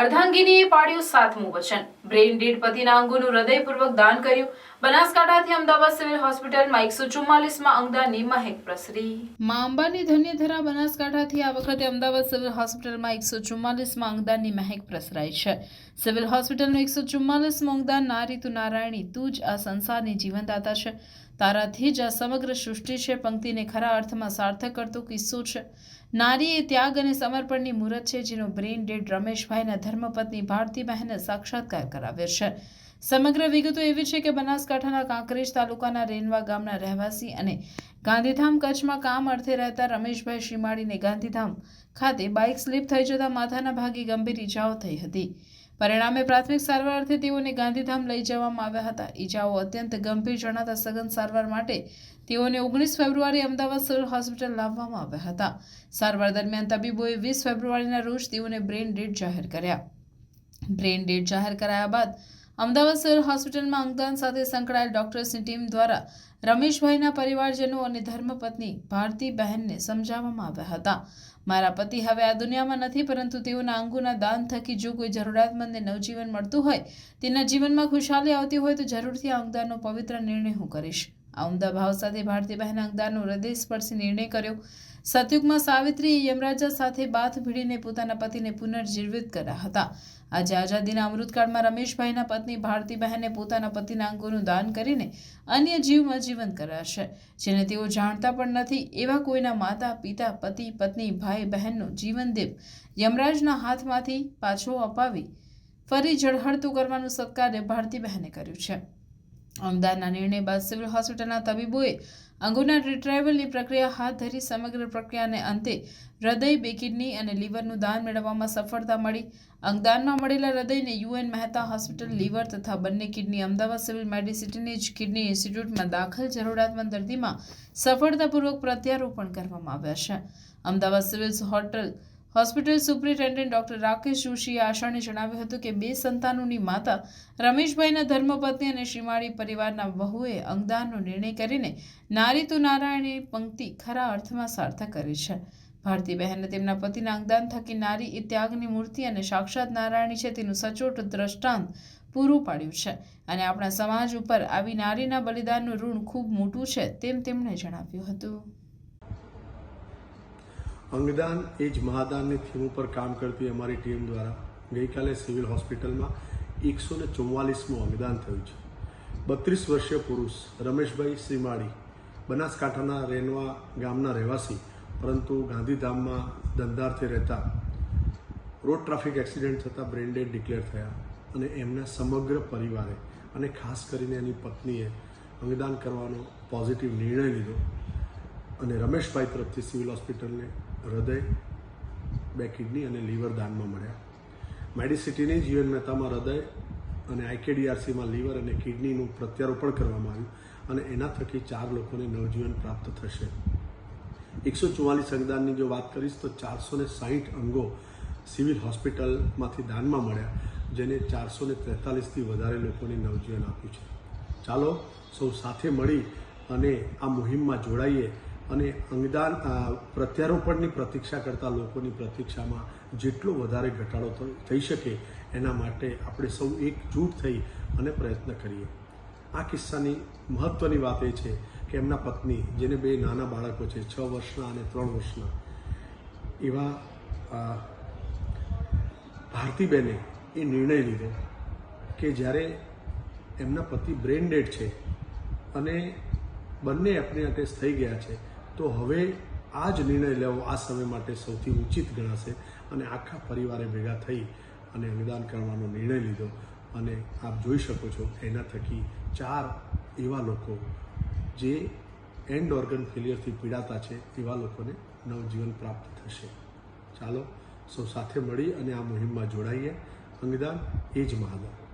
અર્ધાંગીનીએ પાડ્યું સાતમું વચન. બ્રેઇન ડેડ પતિના અંગોનું હૃદયપૂર્વક દાન કર્યું. બનાસકાંઠાથી અમદાવાદ સિવિલ હોસ્પિટલમાં એકસો ચુમ્માલીસમાં અંગદાનની મહેક પ્રસરી. મા અંબાની ધન્યધરા બનાસકાંઠાથી આ વખતે અમદાવાદ સિવિલ હોસ્પિટલમાં એકસો ચુમ્માલીસમાં અંગદાનની મહેક પ્રસરાઈ છે. સિવિલ હોસ્પિટલનું એકસો ચુમ્માલીસમું અંગદાન નારી તું નારાયણી તું જ આ સંસારની જીવનદાતા છે. તારાથી જ આ સમગ્ર સૃષ્ટિ છે. પંક્તિને ખરા અર્થમાં સાર્થક કરતો કિસ્સો છે. નારી એ ત્યાગ અને સમર્પણની મૂરત છે જેનો બ્રેઇન ડેડ રમેશભાઈના ધર્મપત્ની ભારતીબહેને સાક્ષાત્કાર કરાવ્યો છે. સમગ્ર વિગતો એવી છે કે બનાસકાંઠાના કાંકરેજ તાલુકાના રેનવા ગામના રહેવાસી અને ગાંધીધામ કચ્છમાં કામ અર્થે રહેતા રમેશભાઈ શિમાળીને ગાંધીધામ ખાતે બાઇક સ્લીપ થઈ જતા માથાના ભાગે ગંભીર ઈજાઓ થઈ હતી. પરિણામે પ્રાથમિક સારવાર અર્થે તેઓને ગાંધીધામ લઈ જવામાં આવ્યા હતા. ઈજાઓ અત્યંત ગંભીર જણાતા સઘન સારવાર માટે તેઓને ઓગણીસ ફેબ્રુઆરી અમદાવાદ સિવિલ હોસ્પિટલ લાવવામાં આવ્યા હતા. સારવાર દરમિયાન તબીબોએ વીસ ફેબ્રુઆરીના રોજ તેઓને બ્રેઇન ડેડ જાહેર કર્યા. બ્રેઇન ડેડ જાહેર કરાયા બાદ અમદાવાદ સિવિલ હોસ્પિટલમાં અંગદાન સાથે સંકળાયેલ ડોક્ટર્સની ટીમ દ્વારા રમેશભાઈના પરિવારજનો અને ધર્મપત્ની ભારતી બહેનને સમજાવવામાં આવ્યા હતા. મારા પતિ હવે આ દુનિયામાં નથી, પરંતુ તેઓના અંગોના દાન થકી જો કોઈ જરૂરિયાતમંદને નવજીવન મળતું હોય, તેના જીવનમાં ખુશાલી આવતી હોય તો જરૂરથી આ અંગદાનનો પવિત્ર નિર્ણય હું કરીશ. આ ઉમદા ભાવ સાથે ભારતી બહેન અંગદાનનો હૃદયસ્પર્શી નિર્ણય કર્યો. સતયુગમાં સાવિત્રીએ યમરાજા સાથે બાથ ભીડીને પોતાના પતિને પુનર્જીવિત કર્યા હતા. આજે આઝાદીના અમૃતકાળમાં રમેશભાઈના પત્ની ભારતી બહેને પોતાના પતિના અંગોનું દાન કરીને અન્ય જીવમાં જીવંત કર્યા છે, જેને તેઓ જાણતા પણ નથી એવા કોઈના માતા, પિતા, પતિ, પત્ની, ભાઈ, બહેનનો જીવનદેવ યમરાજના હાથમાંથી પાછો અપાવી ફરી ઝળહળતું કરવાનું સત્કાર્ય ભારતી બહેને કર્યું છે. અમદાવાદના નિર્ણય બાદ સિવિલ હોસ્પિટલના તબીબોએ અંગોના રિટ્રાઇવલની પ્રક્રિયા હાથ ધરી સમગ્ર પ્રક્રિયાને અંતે હૃદય બે કિડની અને લીવરનું દાન મેળવવામાં સફળતા મળી. અંગદાનમાં મળેલા હૃદયને યુએન મહેતા હોસ્પિટલ, લીવર તથા બંને કિડની અમદાવાદ સિવિલ મેડિસિટીની જ કિડની ઇન્સ્ટિટ્યૂટમાં દાખલ જરૂરિયાતમંદ દર્દીમાં સફળતાપૂર્વક પ્રત્યારોપણ કરવામાં આવ્યા છે. Ahmedabad civil hotel hospital superintendent doctor Rakesh જોશીએ આશાને જણાવ્યું હતું કે બે સંતાનોની માતા રમેશભાઈના ધર્મપત્ની અને શ્રીમાળી પરિવારના વહુએ અંગદાનનો નિર્ણય કરીને નારી તો નારાયણની પંક્તિ ખરા અર્થમાં સાર્થક કરી છે. ભારતી બહેને તેમના પતિના અંગદાન થકી નારી એ ત્યાગની મૂર્તિ અને સાક્ષાત નારાયણી છે તેનું સચોટ દ્રષ્ટાંત પૂરું પાડ્યું છે અને આપણા સમાજ ઉપર આવી નારીના બલિદાનનું ઋણ ખૂબ મોટું છે તેમ તેમણે જણાવ્યું હતું. અંગદાન એ જ મહાદાનની થીમ ઉપર કામ કરતી અમારી ટીમ દ્વારા ગઈકાલે સિવિલ હોસ્પિટલમાં એકસો ને ચુમ્માલીસમું અંગદાન થયું છે. બત્રીસ વર્ષીય પુરુષ રમેશભાઈ શ્રીમાળી બનાસકાંઠાના રેનવા ગામના રહેવાસી, પરંતુ ગાંધીધામમાં ધંધાર્થે રહેતા, રોડ ટ્રાફિક એક્સિડન્ટ થતાં બ્રેન્ડેડ ડિક્લેર થયા અને એમના સમગ્ર પરિવારે અને ખાસ કરીને એની પત્નીએ અંગદાન કરવાનો પોઝિટિવ નિર્ણય લીધો અને રમેશભાઈ તરફથી સિવિલ હોસ્પિટલને હૃદય, બે કિડની અને લીવર દાનમાં મળ્યા. મેડિસિટીની જીવન મહેતામાં હૃદય અને આઈકેડીઆરસીમાં લીવર અને કિડનીનું પ્રત્યારોપણ કરવામાં આવ્યું અને એના થકી ચાર લોકોને નવજીવન પ્રાપ્ત થશે. એકસો ચુમ્માલીસ અંગદાનની જો વાત કરીશ તો ચારસો ને સાહીઠ અંગો સિવિલ હોસ્પિટલમાંથી દાનમાં મળ્યા, જેને ચારસો ને તેતાલીસથી વધારે લોકોને નવજીવન આપ્યું છે. ચાલો સૌ સાથે મળી અને આ મુહિમમાં જોડાઈએ અને અંગદાન પ્રત્યારોપણની પ્રતીક્ષા કરતા લોકોની પ્રતીક્ષામાં જેટલો વધારે ઘટાડો થઈ શકે એના માટે આપણે સૌ એકજૂટ થઈ અને પ્રયત્ન કરીએ. આ કિસ્સાની મહત્ત્વની વાત એ છે કે એમના પત્ની, જેને બે નાના બાળકો છે, છ વર્ષના અને ત્રણ વર્ષના, એવા ભારતીબેને એ નિર્ણય લીધો કે જ્યારે એમના પતિ બ્રેન ડેડ છે અને બંને એપ્રિયાટેસ થઈ ગયા છે તો હવે આ જ નિર્ણય લેવો આ સમય માટે સૌથી ઉચિત ગણાશે અને આખા પરિવારે ભેગા થઈ અને અંગદાન કરવાનો નિર્ણય લીધો. અને આપ જોઈ શકો છો એના થકી ચાર એવા લોકો જે એન્ડ ઓર્ગન ફેલિયરથી પીડાતા છે, એવા લોકોને નવજીવન પ્રાપ્ત થશે. ચાલો સૌ સાથે મળી અને આ મુહિમમાં જોડાઈએ. અંગદાન એ જ મહાદાન.